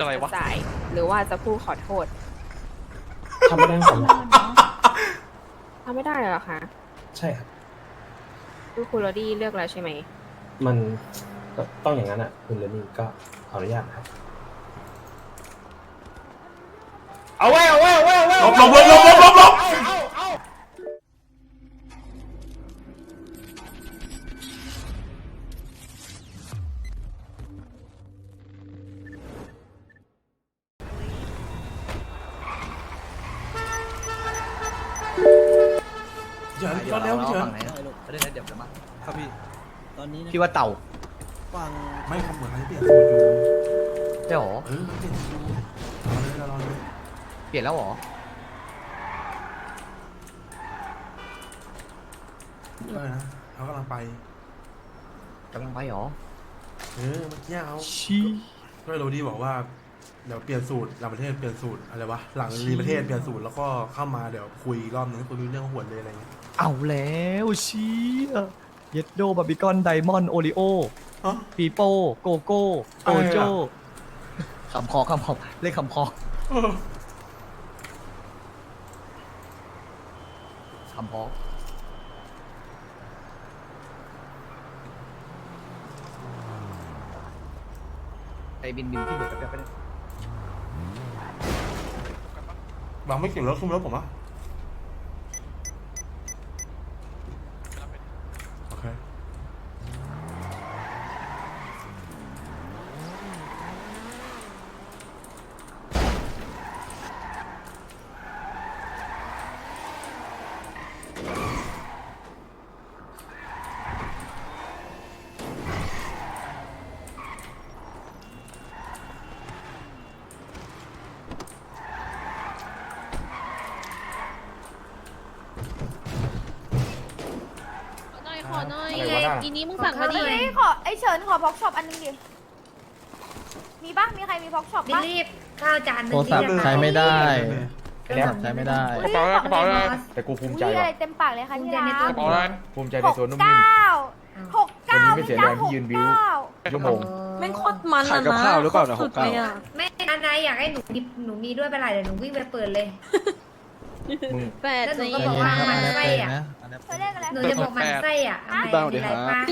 อะไรวะจ่าย หรือว่าจะพูดขอโทษทำไม่ได้สำหรับทำไม่ได้เหรอคะใช่ครับ คือคุณโรดี้เลือกแล้วใช่ไหม มันก็ต้องอย่างนั้นอะ คุณเลนี่ก็ขออนุญาตนะครับ เอาไว้เพี่ว่าเต่าฝั่งไม่เขาเหมือนเขาจะเปลี่ยนสูตรอยู่ใช่หรอ เออเขาเปลี่ยนสูตรรอเลยรอเลยเปลี่ยนแล้วหรอ เออนะเขากำลังไป กำลังไปหรอ เออเมื่อกี้เอาชี้ก็โรดี้บอกว่าเดี๋ยวเปลี่ยนสูตรหลังประเทศเปลี่ยนสูตรอะไรวะหลังรีประเทศเปลี่ยนสูตรแล้วก็เข้ามาเดี๋ยวคุยอีกรอบนึงคุยเรื่องหวนเลยอะไรเงี้ยเอาแล้วชี้ เย็ดโดบาร์บีคอนไดมอนด์โอริโออ๋อปีโป้โกโก้โกโจอะไรอะ คำคอคำคอเลขคำคอเออคำคอไอบินบินที่หลุดไปไปไปวางไม่เก่งรถขึ้นรถผมอะโอเค หน่อยขอหน่อย อะไรวะน่ะ อีนี้มึงสั่งมาดิ เฮ้ยขอไอเฉินขอพ็อกช็อปอันนึงดิ มีปะมีใครมีพ็อกช็อปบิลปะ ลี่ข้าวจานหนึงโทรศัพท์ที่จะใช้ไม่ได้ โทรศัพท์ใช้ไม่ได้ กระเป๋ากระเป๋าเลยแต่กูภูมิใจอุ้ยอะไรว่ะเต็มปากเลยค่ะภูมิที่ใจรัในกตัวกระเป๋าอะไรภูมิใจหในกตัวนุ่มนิ่ม เก้าหกเก้าวันนี้ไม่เสียแรงที่ยืนบิ้วหกเก้าชั่วโมง แม่งโคตรมันขายกับข้าวหรือเปล่าเนี่ยสุดหกเก้าเลยอะไม่อันไหนอยากให้หนูมีหนูมีด้วยไปไหนเดี๋ยวหนูวิ่งไปเปิดเลย มึง แปดแล้วหนูสี่ก็บอกว่ามันไส้อะ เธอเรียกอะไร หนูจะบอกมันไส้อะอันไหนมีอะไรบ้าง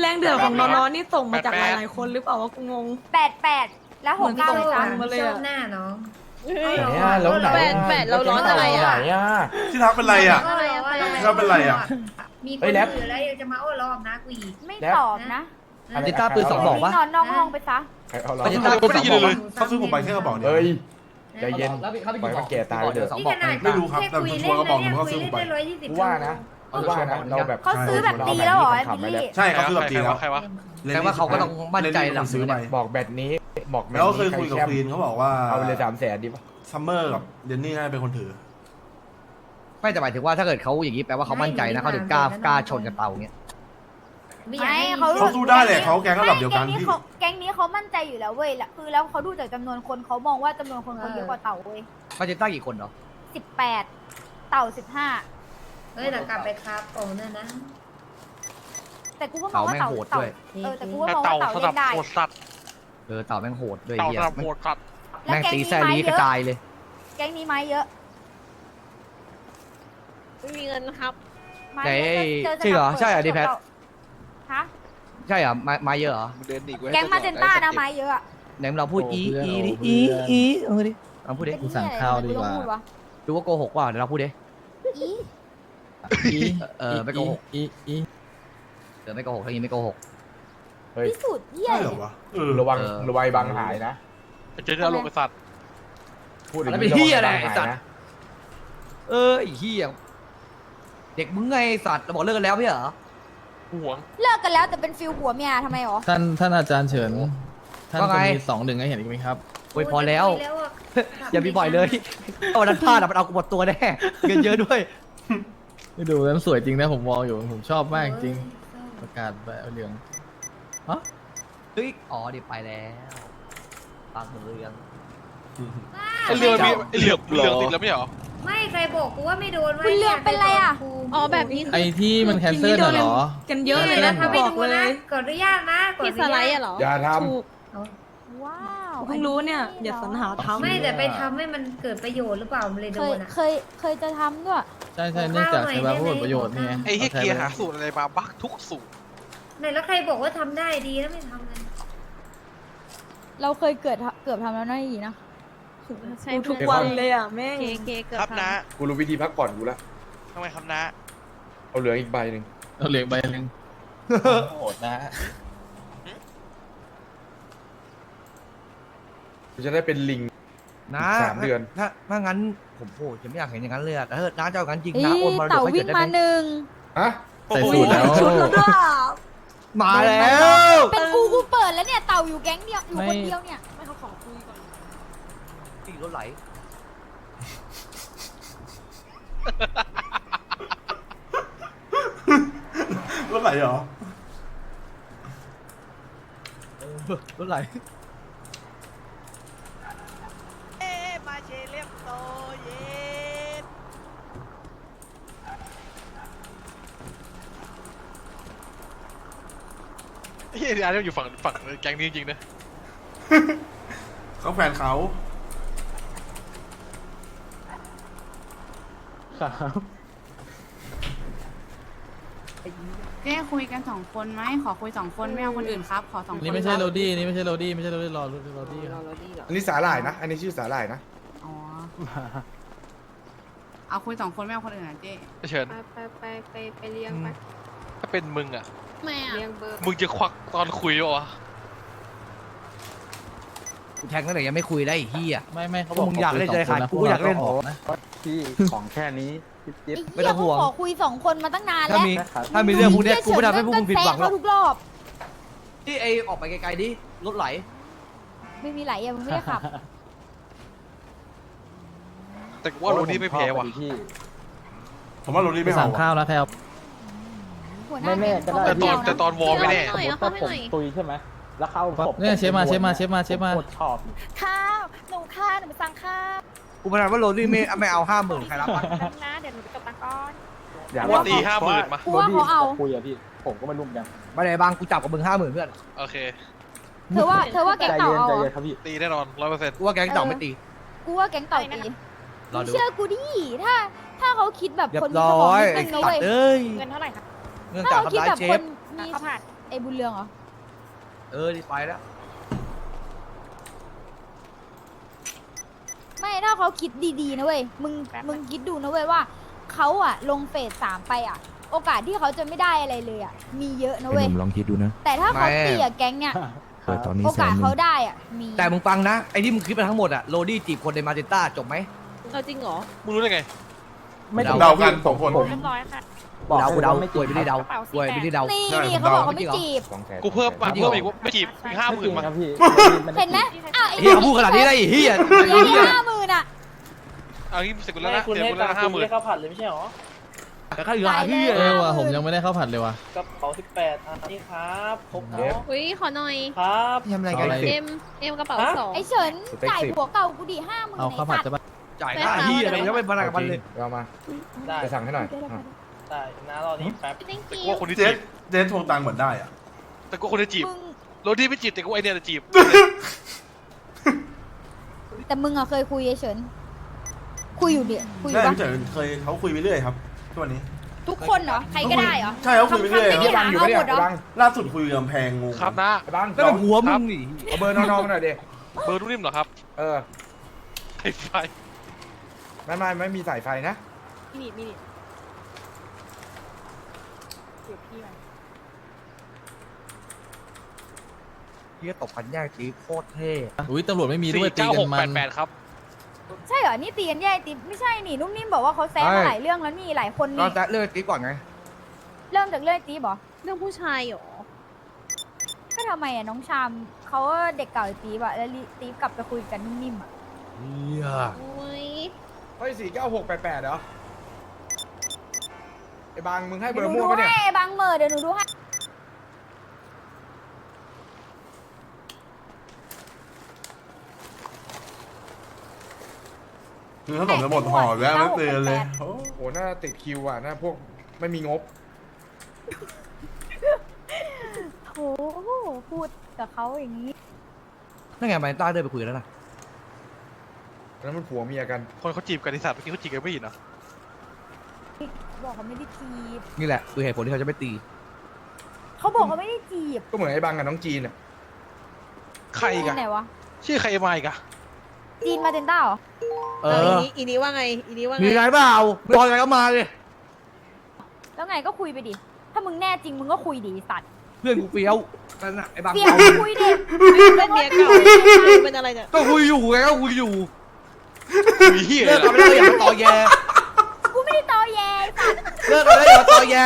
แรงเดือดของน้องๆนี่ส่งมาจากหลายๆคนหรือเปล่าวะกูงง แปดแปดแล้วหกเก้าเหมืเลอนยตจ้ะรงมาเลยชอะอบหน้าน้องไหนอะแล้วไหนแปดแปดเราร้อนอะไรอะไหนอะที่รักเป็นไรอะก็เลยว่าชอบเป็นไรอะ มีคเฮ้นยแรปอื่นแล้วยังจะมาโอ้รอบนะกูอีกไม่แล้วตอบนะอะไรดิต้าปืนสองบอกปะ นอนนอกห้องไปซะ ใครเอาเราดิต้าปืนสองบอกปะเขาซื้อผมไปแค่กระบอกเดียว เฮ้ยใจเย็น แล้วเขาไปปล่อยมันแก่ตายไปเถอะสองนี่บอขกนาดไม่รู้ครับแค่แต่คุยชัวร์ก็บอกอยู่เล่นว่านะเขาเนี่ยซื้อคุผยมไปเล่นได้ร้อยยี่สิบกูว่านะ กูว่านะเราแบบเขาซื้อแบบตีแล้วเหรอไอ้บิลลี่ ใช่เขาซื้อแบบดีแล้วใครวะแปลว่าเขาก็ต้องมั่นใจหลังซื้อไปบอกแบบนี้บอกแบบแล้วก็นี้เคยคุยกับใรควีนเขาบอกว่าเอาไปเลยสามแสนดิปะซัมเมอร์กับเดนนี่น่าจะเป็นคนถือไม่แต่หมายถึงว่าถ้าเกิดเขาอย่างนี้แปลว่าเขามั่นใจนะเขาถึงกล้ากล้าชนกับเตาอย่างเงี้ยไม่อยากไม่ให้เขาเขาสู้ได้เลยเขาแก๊งระดับเดียวกันไม่พี่แก๊งนี้เขาแก๊งนี้เขามั่นใจอยู่แล้วเว้ยแล้วคือแล้วเขาดูจากจำนวนคนเขามองว่าจำนวนคนเขาเยอะกว่าเต่าเว้ยเขาจะตั้งกี่คนเหรอสิบแปดเต่าสิบห้า เฮ้ยแต่กลับไปครับโอ้เนี่ยนะ แต่กูก็มอเต่างว่าแม่งเต่าโหดเต่าด้วยเออแต่กูก็แต่มองเต่าว่าเต่าสำหรัเล่บนได้ โหดสัตว์เออเต่าแม่งโหดด้วยเต่าเหี้ยสำหรับแม่งโหดสัตว์แล้วแม่งแก๊งตีนี้แซ่ไม้ลีเยกระอะจายเลย แก๊งนี้ไม้เยอะไม่มีเงินครับ ไม้แต่เยอะเจอจริงเหรอใช่เหรอดิแพท ฮะใช่เหรอไม้ไม้เยอะเหรอมึงเดินหนีกูให้แก๊งมาเจนต้าได้นะสติไม้เยอะอะไหนมึงเราพูดโอ้อีเพื่อนอีโอ้ดิเพื่อีอนอีเอาดิลองพูดดิกูสั่งข้าวดีกว่าไม่ต้องพูะดูว่าโกหกว่าเดี๋ยวเราพูดดิอีอี เออไม่โกหกอีอีเดี๋ยวไม่โกหกถ้างี้ไม่โกหกเฮ้ยพิสูจน์เยี่ยใช่เหรอวะเออระวังเออ ระวังบางหายนะ เจอที่เราลงไปสัตว์พูดอย่างแล้วเป็นนี้เหี้ยอะไรวังไอ้บางสัหาตว์นะเออไอ้เหี้ยเด็กมึงไงไอ้สัตว์เราบอกเลิกกันแล้วพี่เหรอ ห่วงเลิกกันแล้วแต่เป็นฟิลผัวเมียทำไมหรอท่านท่านอาจารย์เฉิน ท่านว่าไง จะมีสองหนึ่งให้เห็นอีกไหมครับโวยพอแล้วแล้วอะอย่ามีบ่อยเลยเอาวันนั้นพลาดอะมันเอากูหมดตัวแน่เงินเยอะด้วย ไม่ดูแล้วสวยจริงนะผมมองอยู่ผมชอบมากจริงประกาศแบบเหลืองเฮ้ยอ๋อเดี๋ยวไปแล้วปากมือเรือง ไอเรือมีไอเรือเรือติดแล้วไม่เหรอ ไม่ใครบอกกูว่าไม่โดนว่าคุณเลือกเป็นไรอะอ๋อแบบนี้ไอ้ที่มันแคนเซิลน่ะเหรอ กันเยอะเลยนะถ้าบไม่อกดูเลนะย กดอนุญาตนะกดพี่อสนุไลญาตด์อะเหรออย่าทถูกว้าว เพิ่งรู้เนี่ยอย่าสรรหาทำ ไม่แต่ไปทำให้มันเกิดประโยชน์หรือเปล่ามันเลยเคโดยนอะ เคยเคยจะทำด้วย ใช่ใช่เนื่องจากใช้มาเพื่อผลประโยชน์ไงไอ้เฮียเกียร์หาสูตรอะไรมาบักทุกสูตร ไหนแล้วใครบอกว่าทำได้ดีแล้วไม่ทำเลยเราเคยเกิดเกือบทำแล้วนะอีนะดูทุกวันเลยอะแม่งครับนะกูรู้วิธีพักผ่อนกูละทำไมครับนะ เอาเหลืองอีกใบหนึ่งเราเหลือใบหนึ่งโหดนะ กูจะได้เป็นลิง นะสามเดือน ถ้าถ้างั้นผมโอ้จะไม่อยากเห็นอย่างนั้นเลยอะแต่ถ้าน้าจะเอางั้นจริงอีนะโอนมาเต่าให้วิ่เกิงดได้มาไหมหนึ่งฮะใส่สูตรแล้ว ชุดแล้วด้วย มาแล้ว เป็นกูกูเปิดแล้วเนี่ยเต่าอยู่แก๊งเดียวอยู่ไม่คนเดียวเนี่ย ไม่เขาขอคุยก่อน ตีรถไหล รถไหลเหรอเออรถไหล เฮียอันนี้อยู่ฝั่งฝั่งแก๊งนี้จริงๆนะเขาแฟนเขาเจ๊คุยกันสองคนไหมขอคุยสองคนไม่เอาคนอื่นครับ ขอสองคนนี่ไม่ใช่โรดี้นี่ไม่ใช่โรดี้ไม่ใช่โรดี้รอโรดี้รอโรดี้เหรออันนี้สาหร่ายนะ อันนี้ชื่อสาหร่ายนะ อ๋อเอาคุยสองคนไม่เอาคนอื่นนะเจ๊เชิญไปไปไปไปไปเลี้ยงไปถ้าเป็นมึงอะ ไม่อะเลี้ยงเบอร์มึงจะควักตอนคุยวะกูแทงตั้งแต่ยังไม่คุยได้ไอีกที่อะไม่ไม่เขาพวกมึงอยากเล่นใจขาดกูก็อยากเล่นออกนะที่ของแค่นี้จิ๊บไอ้ไม่เหี้ต้ยองห่กูวงขอคุยสองคนมาตั้งนานถ้าแล้วมีถ้ามีเรื่องพวกเนี้ยกูไม่ทำให้พวกมึงผิดหวังหรอกเขาทุกรอบ ที่ไอออกไปไกลๆดิรถไหล ไม่มีไหลอะมึงไม่ได้ขับ แต่กูว่าโรดี้ไม่แพ้ว่ะที่ ผมว่าโรดี้ไปไม่สั่เอางว่ะข้าวนะแทบ หัวหน้าไม่แน่ก็ได้ แต่ตอนเขาแต่ตอนวอลไม่แน่ สมมติถ้าผมตุยใช่ไหมแล้วเข้าศพเนี่ยเชฟมาเชฟมาเชฟมาเชฟมาโคตรชอบ ข้าวหนูข้าวหนูไปสั่งข้าวกูพนันว่าโรดี้ไม่ไม่เอาห้าหมื่นใครรับวะ นะเดี๋ยวหนูไปกับตังก้อน อยากว่าตีห้าหมื่นมา กูว่าเขาเอา คุยอะพี่ ผมก็ไม่รู้เหมือนกันไม่ได้บางกูจับกับมึงห้าหมื่นเพื่อนโอเค เธอว่าเธอว่าแก๊งใจเต่าเย็นเอาใจเหรเย็อนครับพี่ ตีแน่นอนร้อยเปอร์เซ็นต์กูว่าแก๊งต่อไม่ตี กูว่าแก๊งเต่าตีรอดูเชื่อกูดิถ้า ถ้าเขาคิดแบบเรียคบนมีสร้มองอยนิดไอ้นึงนะสัตเว้ยว์เอ้ย เงินเท่าไหร่คะ เรื่องถ้าการเขาคิดทำร้ายแบบเชคฟนมีข้าวผัดไอ้บุญเรืองเหรอ เออดีไปแล้วไม่ถ้าเขาคิดดีๆนะเว้ย มึง มึงคิดดูนะเว้ยว่า เขาอะลงเฟสสามไปอะโอกาสที่เขาจะไม่ได้อะไรเลยอะมีเยอะนะเว้ยลองคิดดูนะแต่ถ้าเขาเตี่ยแก๊งเนี่ยโอกาสเขาได้อะมี แต่มึงฟังนะไอ้ที่มึงคิดไปทั้งหมดอะโรดี้จีบคนในมาเจนต้าจบไหม เอาจริงเหรอ มึงรู้ได้ไง ไม่เดาเดากันสองคน ผมเรียบร้อยค่ะบอกเดากูเดาไม่จป่วยริไม่งได้เดากระเป๋าป่วย48ไม่ได้เดา นี่ใช่นี่ผมเขาบอกเดาเขาไม่จีบสองแสนกูเพิ่มมาจริงเพิ่มเหรออีกว่าไม่จีบอีกห้าหมื่นมา ครับพี่เห็นไหมอะไอ้เฮียเขาพูดขนาดนี้ได้ไอ้เฮียเหี้ยห้าหมื่นอะเอางี้เสร็จกูแล้วนะเดี๋ยวกูแล้วนะห้าหมื่นข้าวผัดเลยไม่ใช่หรอแต่ข้าอยู่หาเฮียเออว่ะผมยังไม่ได้ข้าวผัดเลยว่ะกระเป๋าสิบแปดอันนี้ครับครบเดฟอุ้ยขอหน่อย ครับ ทำอะไรกัน เอาอะไรเอ็มเอ็มกระเป๋าสองไอ้เฉินสเต็กจ่ายสิบหัวเก่ากูดิห้าหมื่นเอาไอ้ข้าวผัดสัตว์จะปะ จ่ายค่าเฮียอะไรยังไม่พนันกับมันเลยเอามาได้ไปสั่งให้หน่อยอะได้น้ารอนี้แป๊บ thank แต่ you กูว่าคนที่เจ๊จีบเจ๊ทวงตังค์เหมือนได้อะแต่กูว่าคนที่จีบมึงโรดี้ไม่จีบแต่กูไอเนี่ยจะจีบ แต่มึงอะเคยคุยไอ้เฉินคุยอยู่เดียคุยอใช่ยู่ปะพี่เฉินเคยเขาคุยไปเรื่อยครับทุกวันนี้ ทุกคนเหรอ ใครก็ได้เหรอใช่เขาคุยไปเรื่อยคำๆไม่ครับมีไอ้หาบังอยู่เอาปะหเนี่มยดเหรอไอ้บังล่าสุดคุยกับกำแพงงงครับนะไอ้บังแล้วเป็นหัวมึงนี่เอาเบอร์น้องๆมาหน่อยดิเบอร์รุ่นนิ่มเหรอครับเออไอ้ไฟ ไม่ไม่ไม่มีสายไฟนะ มินิมินิเดี๋ยวพี่ไปเฮียตบกันแยกจีโคตรเท่อุ้ยตำรวจไม่มีด้วยสี่ตีเก้ากัหกนมัแปนดแปดครับ ใช่เหรอ นี่ตีกันแย่ตีไม่ใช่นี่นุ่มนิ่มบอกว่าเขาแซงมาหลายเรื่องแล้วนี่หลายคนก็นี่แซะเลือกจีก่อนไง เริ่มจากเรื่องตีบเหรอเรื่องผู้ชายเหรอก็ทำไมอะน้องชามเขาเด็กเก่าไอ้ตีบอะแล้วตีบกลับไปคุยกันนุ่มนิ่มอะเฮียโอ้ย เฮ้ยสี่เก้าหกแปดแปดเหรอไอ้บังมึงให้เบเดี๋อยวหนูร์มั่วดูปะเนี่ย ให้บางเมอเดี๋ยวหนูดูให้คือขนมจะหมดห่อแล้วไม่เตือนเลยโอ้โอ้น่าติดคิวอะน่าพวกไม่มีงบโถพูดกับเขาอย่างนี้โถนั่นไงมันต้าเดินไปคุยแล้วนะ แล้วมันผัวเมียกัน คนเขาจีบกันดิสัตว์เมื่อกี้เขาจีบกันไม่เห็นเหรอบอกเขาไม่ได้จีบ นี่แหละคือเหตุผลที่เขาจะไม่ตี เขาบอกเขาไม่ได้จีบก็เหมือนไอ้บังกับน้องจีนอะใครอีกันไหนวะ ชื่อใครมาอีกอะจีนมาเจนต้าเหรอ เอเอออ อีนี้ว่าไง อีนี้ว่าไงมีอะไรเปล่าไม่พอใจก็มาเลยแล้วไงก็คุยไปดิ ถ้ามึงแน่จริงมึงก็คุยดิไอ้สัตว์เพื่อนกูเฟี้ยวนั่นน่ะไอ้บางเสียงเอาคุยดิ เป็นเมียเก่าเป็นอะไรเนี่ยก็คุยอยู่ไงก็คุยอยู่ มีเฮียเลิกกันเลไปยแล้วอย่ามาตอแยกูไม่ได้ตอแยไอ้สัตว์เลิกกันแล้วอย่ามาตอแย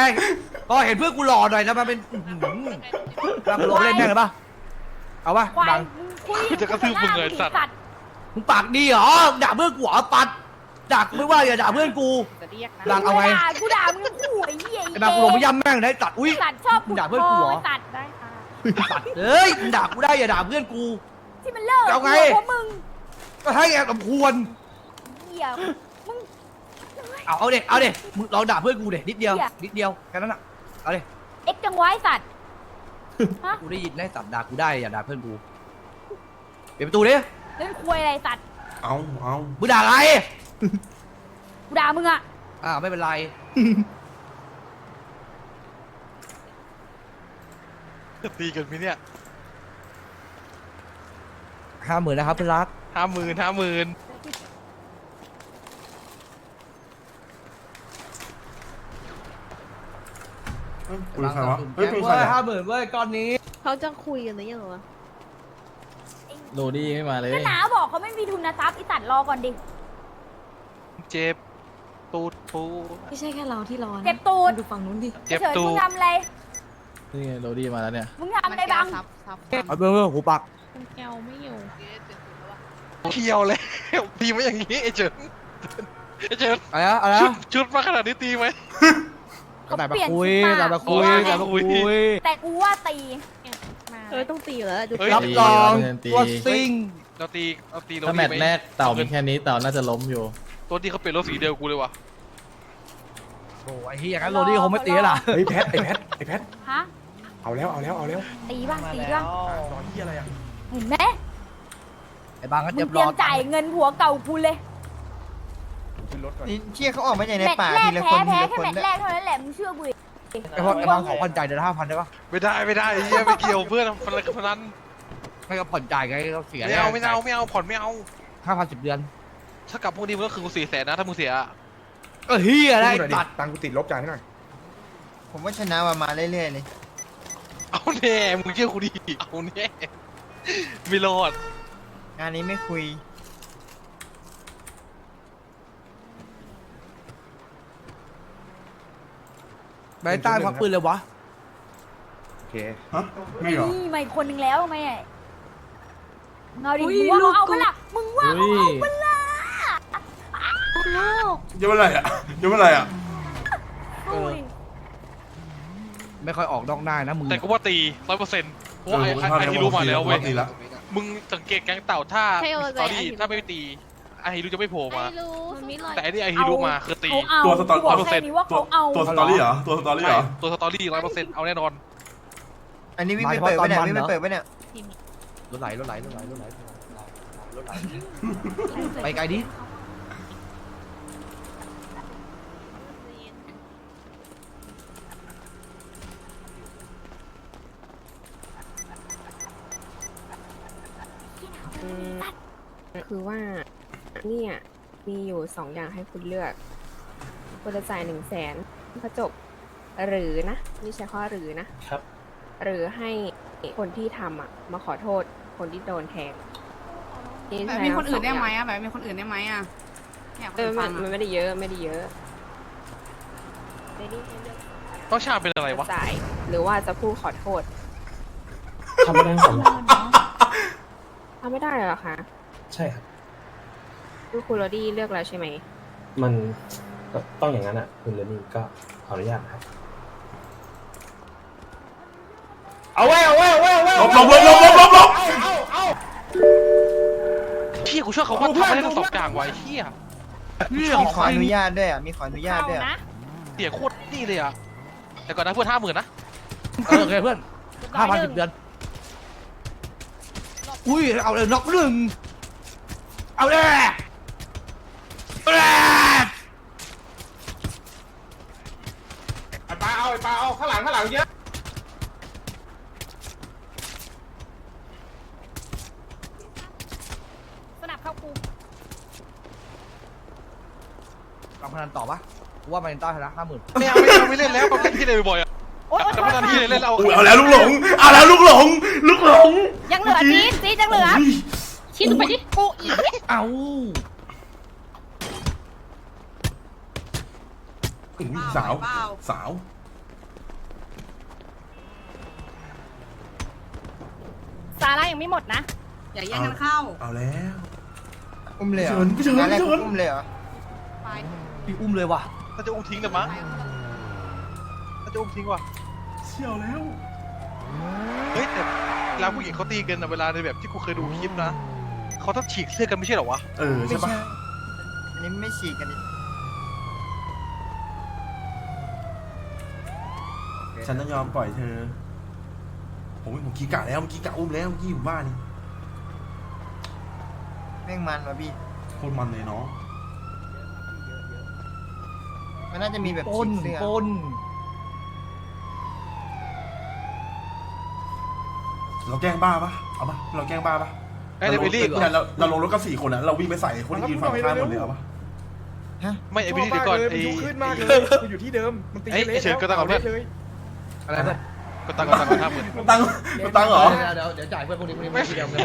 ก็เห็นเพื่อนกูหล่อหน่อยนะมันเป็นอื้อหือบางลงเล่นแม่งเลยปะเอาปะควายบางมึงคุยกูจะกระทืบมึงเลยสัตว์สัตว์มึงปากดีเหรอด่าเพื่อนกูเหรอปัดด่ากูไม่ว่าอย่าด่าเพื่อนกู จะเรียกนะด่าเอาไงด่ากูด่ามึงขู่ไอ้เหี้ยไอ้บางกูลงไปย่ำแม่งได้ตัดอุ้ย สัตว์ชอบมึงด่าเพื่อนกูเหรอ สัตว์ได้ค่ะ ตัดเอ้ยมึงด่ากูได้อย่าด่าเพื่อนกู ที่มันเลิกเอาไง เพราะมึง ก็ให้แกสมควรเหี้ยมึง เอาเอาเด็เอาเด็มึงลองด่าเพื่อนกูเด็นิดเดียว เหี้ย นิดเดียวแค่นั้นอะเอาเด็เอ็กซ์จังไว้สัตว์ ฮะกูได้ยินได้สับด่ากูได้อย่าด่าเพื่อนกูเปิดประตูดิเล่นควยอะไรสัตว์เอาเอามึงด่าอะไรกูด่ามึงอะอ่าไม่เป็นไรจะตีกันไหมเนี่ยห้าหมื่นนะครับเพื่อนรัก ห้าหมื่นห้าหมื่นเฮ้ยคุยกับใครวะเฮ้ยคุยกับใครเว้ยอะห้าหมื่นเว้ยก้อนนี้ เขาจะคุยกันหรือยังวะโรดี้ไม่มาเลย ก็หนาบอกเขาไม่มีทุนทรัพย์ไอสัตว์รอก่อนดิ เจ็บตูดปู ไม่ใช่แค่เราที่ร้อนเจ็บตูด ดูฝั่งนู้นดิ เจ็บเฉยๆตูมึดงทำอะไร นี่ไงโรดี้มาแล้วเนี่ย มึงทำอะไรบ้าง ซับซับเอาเพื่อนเพื่อนหูปัก คุณแก้วไม่อยู่ เที่ยวเลยตีมาอย่างนี้ไอ้เจิดไอ้เจิดอะไรนะอะไรชุดนะชุดมาขนาดนี้ตีไหม เขาแต่มาเปลี่ยนคุยชุดแต่มามาคุยอ๋อแต่มาคุยคุย แต่กูว่าตีเออต้องตีอยู่แล้วแหละดูเฮ้ย รับรองตีตัวซิงเราตีเราตีถ้าแมตช์แรกเต่ามีแค่นี้เต่าน่าจะล้มอยู่ ตัวที่เขาเปลี่ยนรถสีเดียวกูเลยว่ะโอ้ยเฮียงั้นโรดี้คงไม่ตีแล้วล่ะเฮ้ยแพทไอ้แพทไอ้แพทฮะเอาแล้วเอาแล้วเอาแล้วตีบ้างมาตีแล้บ้างวตอนที่อะไรอะเห็นไหม ไอ้บางก็มึเจ็งบเตรรีอยมจ่ายเงินผัวเก่ากูเลยขึ้นรถก่อนเชี่ยเขาออกมาจากในแมตช์ป่าแรกทีละคแพ้นทีแพ้ละแค่คนแมตช์นะแรกเท่านั้นแหละมึงเชื่อกูดิไอ้พวกไอ้บางขอผ่อนจ่ายเดือนละห้าพันได้ปะไม่ได้ไม่ได้ไอ้เหี้ยไม่เกี่ยวเพื่อนพนันพนันไม่ก็ผ่อนจ่ายไงก็เสียไม่เอาไม่เอาไม่เอาผ่อนไม่เอา ห้าพันสิบเดือนถ้ากลับพวกนี้มันก็คือกูสี่แสนนะถ้ามึงเสียอะก็เฮียได้พูดหน่อยดิตัดตังค์กูติดลบจ่ายให้หน่อยผมว่าชนะมามาเรื่อยๆเลยเอาแน่มึงเชื่อกูดิเอาแน่ไม่รอด งานนี้ไม่คุยไปใต้ควักปืนเลยวะ โอเค ฮะไม่เหรอ นี่มาอีกคนนึงแล้วไหมมึงเอาดิอุ๊ยมึงว่าลูเขากเอากูเปะล่ามึงว่าเฮ้เขายเอาเปะล่าลูกเดี๋ยวเมื่อไหร่อะเดี๋ยวเมื่อไหร่อะดูดิไม่ค่อยออกนอกหน้านะมึงแต่กูว่าตีร้อยเปอร์เซ็นต์เพราะว่าไอ้ไอ้ไอ้ที่รู้มาแล้วเว้ย ตีละ มึงสังเกตแก๊งเต่าถ้าใช่เออสตอรี่ไอ้ฮิรุถ้าไม่ตีไอ้ฮิรุจะไม่โผล่มามันมีหลายแต่ไอ้นี่ไอ้ฮิรุมาคือตี เขาเอาตัวสตอกูบอกรี่แค่นี้ว่าตัวเขาเอาตัวสตอรี่เหรอตัวสตอรี่ใช่เหรอ ตัวสตอรี่ร้อยเปอร์เซ็นต์เอาแน่นอน อันนี้วิ่งไปเปิดไว้เนี่ยวิ่งไปเปิดไว้เนี่ยรถไหลรถไหลรถไหลรถไหลรถไหลไปไกลดิ คือว่าเนี่ยมีอยู่สองอย่างให้คุณเลือก คุณจะจ่ายหนึ่งแสนก็จบ หรือนะนี่ใช้ข้อหรือนะครับ หรือให้คนที่ทำอะ มาขอโทษคนที่โดนแทงแบบมีคนอื่นได้ไหมอะแบบมีคนอื่นได้ไหมอะอยากเออฟัมันงมันอะไม่ได้เยอะไม่ได้เยอะไม่ได้ให้เลือกต้องชาเป็นอะไรวะจะจ่ายหรือว่าจะพูดขอโทษทำไม่ได้สำหรับ ทำไม่ได้เหรอคะใช่ครับ คือคุณโรดี้เลือกแล้วใช่ไหม มันก็ต้องอย่างนั้นอะ คุณเรนนี่ก็ขออนุญาตนะครับ เอาไว้เอาไว้เอาไว้เอาไว้ลบลบลบลบลบลบลบเฮียกูเชื่อเขาว่าทำให้ทั้งสองอย่างไว้เฮียนี่มีขออนุญาตด้วยอะ มีขออนุญาตด้วยอะเสียโคตรนี่เลยอะแต่ก่อนนะเพื่อนห้าหมื่นนะเออโอเคเพื่อนห้าพันสิบเดือน อุ้ยเอาเลยน็อกหนึ่งเอาเลยเอาเลยไอ้ปลาเอาไอ้ปลาเอาข้างหลังข้างหลังเยอะสนับเข้ากูลองพนันต่อปะกูว่ามันต้าชนะห้าหมื่นไม่เอาไม่เอาไม่เล่นแล้วมาเล่นที่ไหนบ่อยๆอะ โอ๊ยโอ๊ยแต่ไม่ทันที่ไหนเล่นเอาอุ้ยเอาแล้วลูกหลงเอาแล้วลูกหลง ลูกหลงยังเหลือจีนจีนยังเหลือชี้ลงไปดิกูอีกเอาอุ้ยสาว สาว ซาร่ายังไม่หมดนะ อย่าแย่งกันเข้าเอาแล้ว อุ้มเลยเหรอพี่เฉินพี่เฉินงานแรกพี่เฉิน อุ้มเลยเหรอพี่อุ้มเลยว่ะถ้าจะอุ้มทิ้งแต่มั้งถ้าจะอุ้มทิ้งว่ะ เชี่ยวแล้ว เฮ้ยแต่เวลาผู้หญิงเขาตีกันนะเวลาในแบบที่กูเคยดูคลิปนะเขาต้องฉีกเสื้อกันไม่ใช่เหรอวะเออ ไม่ใช่ปะใช่อันนี้ไม่ฉีกกันดิฉันต้องยอมปล่อยเธอ ผมผมกีกะแล้วเมื่อกี้กะอุ้มแล้วเมื่อกี้อยู่บ้านนี่แม่งมันว่ะพี่ โคตรมันเลยเนาะมันน่าจะมีแบบปฉีนกเสื้อปน เราแกล้งบ้าปะเอาปะเราแกล้งบ้าปะไอ้เดวิลลี่เนี่ยเราเราลงรถกันสี่คนอะเราวิ่งไปใส่คนที่ยืนฝั่งข้ามหมดเลยเอาปะไม่ไอ้วิลลี่เดี๋ยวก่อนไอ้ มันขึ้นมากเลยกูอยู่ที่เดิม มันตีไอ้ไอ้เฉินก็ตั้งกับเพื่อน เลยอะไรนะก็ตั้งก็ตั้งก็ห้าหมื่นตังค์ตังค์เหรอ เดี๋ยวเดี๋ยวจ่ายเพื่อนพวกนี้พวกนี้ไม่ไม่ไม่เดียวไม่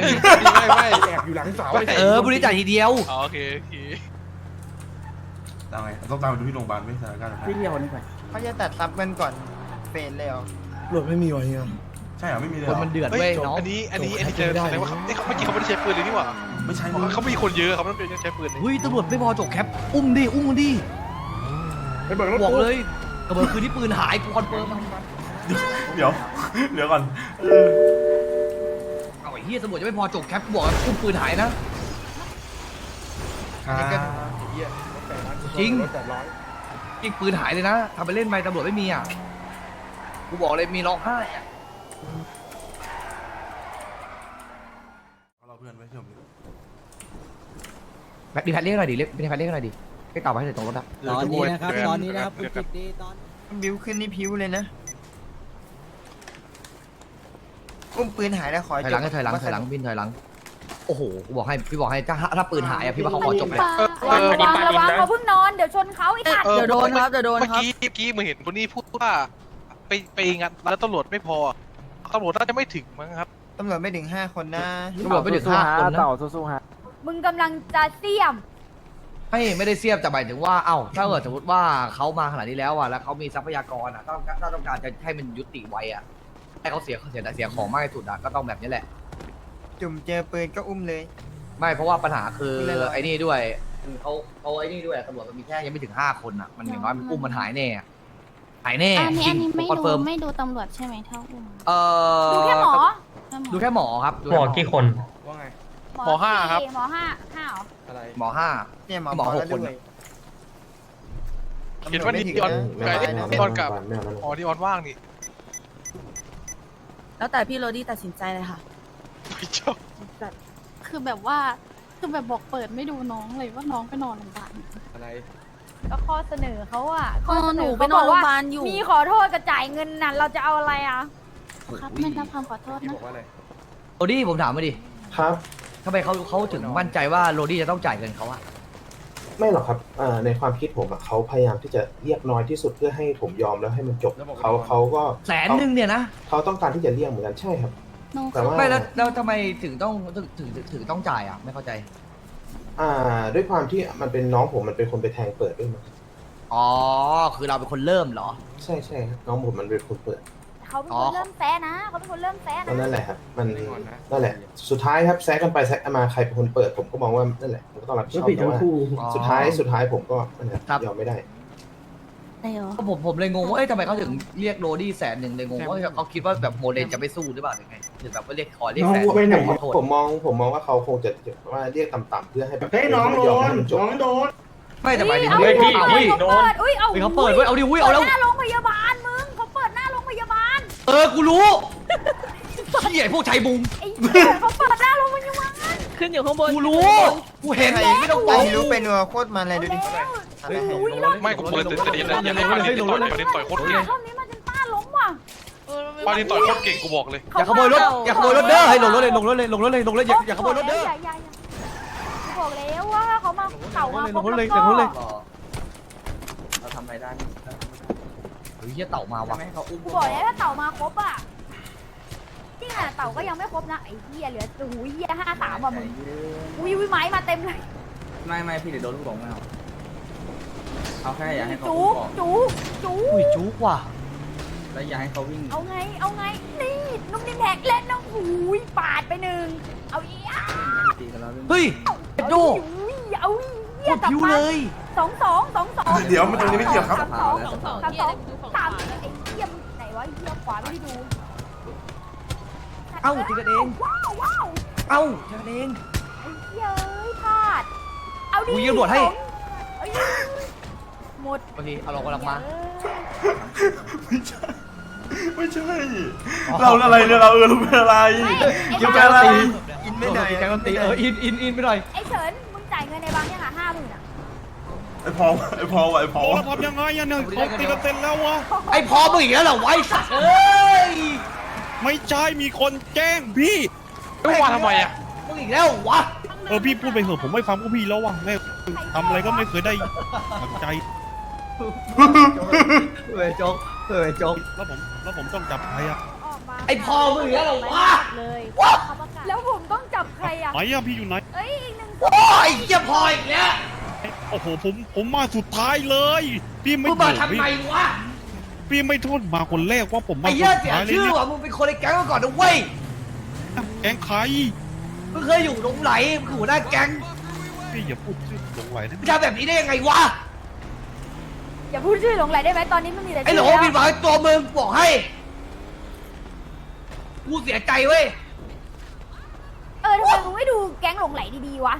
กันไม่ไม่ แอบอยู่หลังเสาไม่เออพวกนี้จ่ายทีเดียวอ๋อโอเคโอเคตังค์ไงต้องตามไปดูที่โรงพยาบาลไม่สถานการณ์แบบนั้นเขาจะตัดซับกันก่อนเฟนเลยเหรอ ใช่เหรอไม่มีเลยคเหนรอมันเดือดเฮ้เว้ยยน้องอันนี้อันนี้อันนี้เจอแสดงว่าเขาเอ้ยเขาเมื่อกี้เขาไม่ได้ใช้ปืนเลยนี่หว่าไม่ใช่เขาเขามีคนเยอะเขาไม่ได้ใช้ปืนเลยเฮ้ยตำรวจไม่พอจบแคปอุ้มดิอุ้มมันดิไปเบิกรถบอกกูเลยกระเบิดคืนที่ปืนหายกูคอนเฟิร์มมันเดี๋ยวเดี๋ยวก่อนเออเอาไอ้เหี้ยตำรวจจะไม่พอจบแคปกูบอกว่าอุ้มปืนหายนะครับจริง รถแปดร้อยยิงปืนหายเลยนะทำไปเล่นไปตำรวจไม่มีอะกูบอกเลยมีร้องไห้อะ เอาเราเพื่อนไว้เชื่อมดิ แม็กดีแพทเรียกหน่อยดิเรียกดีแพทเรียกหน่อยดิให้กลับมาให้ถึงตรงรถอะตอนนี้นะครับ ตอนนี้นะครับบิวขึ้นนี่พิ้วเลยนะอุ้มปืนหายแล้วขอถอยหลังให้ถอยหลังถอยหลังบินถอยหลัง โอ้โหกูบอกให้พี่บอกให้ถ้าถ้าปืนหายอะพี่ว่าเขาขอจบเลยวางระวังระวังเขาเพิ่งนอนเดี๋ยวชนเขาไอ้สัตว์ออเดี๋ยวโดนครับเดี๋ยวโดนเมื่อครับ กี้เมื่อกี้มึงเห็นคนนี้พูดว่า ไปไปงัดแล้วตำรวจไม่พอตำรวจน่าจะไม่ถึงมั้งครับ ตำรวจไม่ถึงห้าคนนะ ตำรวจไม่ถึงห้าคนนะ มึงกำลังจะเสี่ยม ไม่ไม่ได้เสียบแต่หมายถึงว่าเอ้าถ้าเกิดสมมติว่าเขามาขนาดนี้แล้วอะแล้วเขามีทรัพยากรอะถ้าถ้าต้องการจะให้มันยุติไวอะให้เขาเสียเสียเสียของมากที่สุดอะก็ต้องแบบนี้แหละ จุ่มเจอปืนก็อุ้มเลย ไม่เพราะว่าปัญหาคือไม่เป็นไรหรอกไอ้นี่ด้วยคือเขาเขาไอ้นี่ด้วยตำรวจมันมีแค่ยังไม่ถึงห้าคนอะมันอย่างน้อยมันอุ้มมันหายแน่อะหายแน่อันนี้จริอังนนี้ผมไม่คอนดูเฟิร์มไม่ดูตำรวจใช่ไหมเท่าอุ้มเอ่อดูแค่หมอ ดูแค่หมอครับดูหมแค่อกี่คนว่าไงห มอห้าครับหมอห้าห้าเหรออะไรหมอห้า เนี่ยหมอหมอบอกหกแล้วคน ด้วยเห็นว่าตำรจนีไม่ถึงออนนะไก่ไม่ได้นะนีออนกับไม่เอาไม่เอาอ๋อนีออนว่างนี่แล้วแต่พี่โรดี้ตัดสินใจเลยค่ะไม่ชอบคือแบบว่า คือแบบบอกเปิดไม่ดูน้องเลยว่าน้องไปนอนโรงพยาบาลอะไรก็ข้อเสนอเขาอะเออหนูไปนอนโรงพยาบาลอยู่ มีขอโทษกับจ่ายเงินน่ะเราจะเอาอะไรอะครับไม่รับคำขอโทษพี่นะบอกว่าอะไรโรดี้ผมถามมาดิครับ ทำไมเขาเขาถึงมั่นใจว่าโรดี้จะต้องจ่ายเงินเขาอะไม่หรอกครับอ่าในความคิดผมอะเขาพยายามที่จะเรียกน้อยที่สุดเพื่อให้ผมยอมแล้วให้มันจบเขาเขาก็แสนหนึ่งเนี่ยนะเขาต้องการที่จะเรียกเหมือนกันใช่ครับ น้องแต่ว่า ไม่แล้วแล้วทำไมถึงต้องถึงถึงถึงต้องจ่ายอะไม่เข้าใจ อ่า ด้วยความที่มันเป็นน้องผมมันเป็นคนไปแทงเปิดด้วยมั้งอ๋อ คือเราเป็นคนเริ่มเหรอ ใช่ใช่ครับน้องผมมันเป็นคนเปิด เขาเป็นอ๋คอนเริ่มแซะนะเขาเป็นคนเริ่มแซะก็นะนั่นแหละครับมันไม่งอนนะนั่นแหละ สุดท้ายครับแซกกันไปแซกกันมาใครเป็นคนเปิดผมก็มองว่านั่นแหละผมก็ต้องรับผิดชอบแต่ว่าอ๋อสุดท้ายสุดท้ายผมก็นั่นแหละครับ ยอมไม่ได้ก็ผมผมเลยงงว่าเอ้ยทำไมเขาถึงเรียกโรดี้แสนหนึ่งเลยงงว่าเขาคิดว่าแบบโมเดลจะไม่สู้หรือเปล่าหรือไงหรือแบบว่าเรียกขอเรียกแสนผมขอโทษผมมองผมมองว่าเขาคงจะว่าเรียกต่ำๆเพื่อให้แบบเฮ้ยน้องโดยอมนให้มันจบน้องโดนไม่แต่หมายถึงเอาเฮ้ยเขาพี่เปิเฮ้ยดเขาเปิดอุ้ยเอาเฮ้ยเขาเปิดเว้ยเอาดิเว้ยเอาแล้วหน้าโรงพยาบาลมึง เขาเปิดหน้าโรงพยาบาลเออ กูรู้เหี้ยพวกชายบุง ไอ้เขาเปิดหน้าลงมันยังวะขึ้นอยู่ข้างบนกูรู้ กูเห็นใครไม่ต้องไปบอกรู้ไปนัวโคตรมันเลยดูดิไม่กูเปิดแต่เดียวนะอย่าให้ปาดินต่อยปาดินต่อยโคตรเก่งรอบนี้มาจนต้าล้มว่ะปาดินต่อยโคตรเก่งกูบอกเลยอย่าขโมยรถ อย่าขโมยรถเด้อ ให้ลงรถเลย ลงรถเลย ลงรถเลย ลงรถอย่าอย่าขโมยรถเด้ออย่าอย่าอย่ากูบอกแล้วว่าเขามาเก่ามาลงรถเลยครบลงรถเลยแวก็เราทำอะไรได้เฮ้ย เฮียเต่ามาว่ะกูบอกแล้วถ้าเต่ามาครบอะนี่น่ะเต่าก็ยังไม่ครบนะไอ้เหี้ยเหลือโอ้โหเหี้ยห้าสามว่ะมึงอุ้ยอุ้ยไม้มาเต็มเลยไม่ไม่พี่เดี๋ยวโดนลูกหลงไม่เอาเอาแค่อย่าให้เขาจูอุ้มก่อนจูจูอุ้ยจุกว่ะแล้วอย่าให้เขาวิ่งเอาไงเอาไงนี่นุ่มนิ่มแท็กเล่นนะหูยปาดไปหนึ่งเอาอีกอะตีกันแล้วเฮ้ยเอาเอ็ดโดอุ้ยเอาอีกเหี้ยโคตรผิวเลยสองสองสองสองเดี๋ยวมันตรงนี้ไม่เกี่ยวครับสามสองสามสองสามสองสามไอ้เหี้ยมไหนวะไอ้เหี้ยขวาไม่ได้ดูเอ้าตีกันเอง ว้าวว้าวเอ้าตีกันเองไอ้เหี้ยเอ้ยพลาด เอาดิกูยิงตำรวจให้ เอ้ยหมดโอเคเอาลงกำลังมา ไม่ใช่ ไม่ใช่เราอะไรเนี่ยเราเออเราเป็นอะไรเกี่ยวกักับอะไรตีอินไม่หน่อยเกี่ยวกับตีเอออินอินอินไปหน่อย ไอ้เฉินมึงจ่ายเงินในบางยังอะห้า หมื่นอะไอพอไอพอไอพอทำยังไงอะเนี่ยเขาตีกันเต็มแล้ววะ ไอพอมึงอีกแล้วเหรอไวะไอ้สัตว์เอ้ยไม่ใช่มีคนแจ้งพี่ ไม่ว่าทำไมอะมึงอีกแล้วเหรอวะเออพี่พูดไปเถอะผมไม่ฟังพวกพี่แล้วว่ะแม่ทำอะไรก็ไม่เคยได้ดังใจเฮ้ยโจ๊กเฮ้ยโจ๊กแล้วผมแล้วผมต้องจับใครอะออกมาไอพอมึงอีกแล้วเหรอวะ เลยว้าเขาประกาศแล้วผมต้องจับใครอะ ไหนอะพี่อยู่ไหน เอ้ยอีกหนึ่ง โอ้ยเหี้ยพออีกแล้ว โอ้โหผมผมมาสุดท้ายเลย พี่ไม่มึงมาทำไมวะพี่ไม่โทษมาคนแรกว่าผมไอ้มาเหี้ยสุดเสียท้ายเลยชื่อเนี่ยว่ะมึงเป็นคนในแก๊งมาก่อนนะเว้ยแก๊งใครมึงเคยอยู่หลงไหลมึงคือหัวหน้าแก๊งพี่อย่าพูดชื่อหลงไหลนะมึงทำแบบนี้ได้ยังไงวะอย่าพูดชื่อหลงไหลได้ไหมตอนนี้มันมีแต่ไอ้หลชื่งอมีหวังตัวมึงบอกให้กูเสียใจเว้ยเออทำไมมึงไม่ดูแก๊งหลงไหลดีๆวะ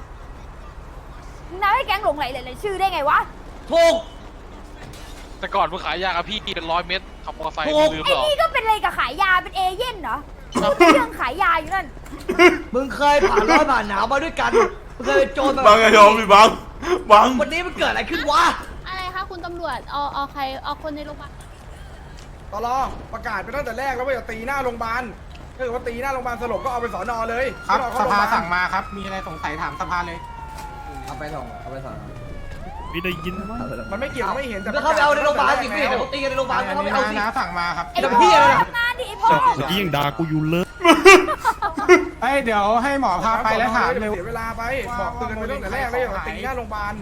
มึงนับให้แก๊งหลงไหลหลายๆชื่อได้ไงวะ ถูก แต่ก่อนมึงขายยากับพี่เป็นร้อยเม็ดขับมอเตอร์ไซค์ถูกลืมไอ้หรอนี่ก็เป็นอะไรกับขายยาเป็นเอเย่นเหรอเรื่องขายยาอยู่นั่น มึงเคยผ่านร้อนผ่านหนาวมาด้วยกันมึงเคยเป็นโจรมาบังไอ้ยอมพี่บังบัง วันนี้มันเกิดอะไรขึ้นวะอะไรคะคุณตำรวจ เอาเอาใคร เอาคนในโรงพยาบาล ตลอประกาศไปตั้งแต่แรกแล้วว่าอย่าตีหน้าโรงพยาบาลถ้าเกิดว่าตีหน้าโรงพยาบาลสลบก็เอาไปสอนอเลยครับไม่สต้องเข้โรงพภายบลสั่งมาครับ มีอะไรสงสัยถามสภาเลยเอา ไปส่งเอาไปส่งพี่ได้ยินมันไม่เกี่ยวไม่เห็นแต่มึงเข้าไปเอาในโรงพยาบาลสิพี่เดี๋ยวเขาตีกันในโรงพยาบาลมึงเข้าไปเอาสินะสั่งมาครับไอ้แล้วพี่อะไรล่ะทำงานดิไอ้พ่อเมื่อกี้ยังด่ากูอยู่เลยเฮ้ยเดี๋ยวให้หมอพาไปแล้วถามเลยเสียเวลาไปบอกเตือนไปตั้งแต่แรกแล้วอย่ามาตีหน้าโรงพยาบาล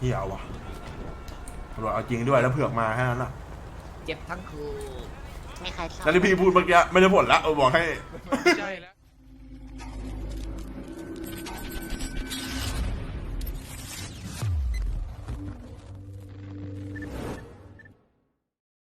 เหี้ยว่ะตำรวจเอาจริงด้วยแล้วเผือกมาแค่นั้นอะเจ็บทั้งคืนแล้วที่พี่พูดเมื่อกี้ไม่ได้ผลละเออบอกให้ใช่แล้ว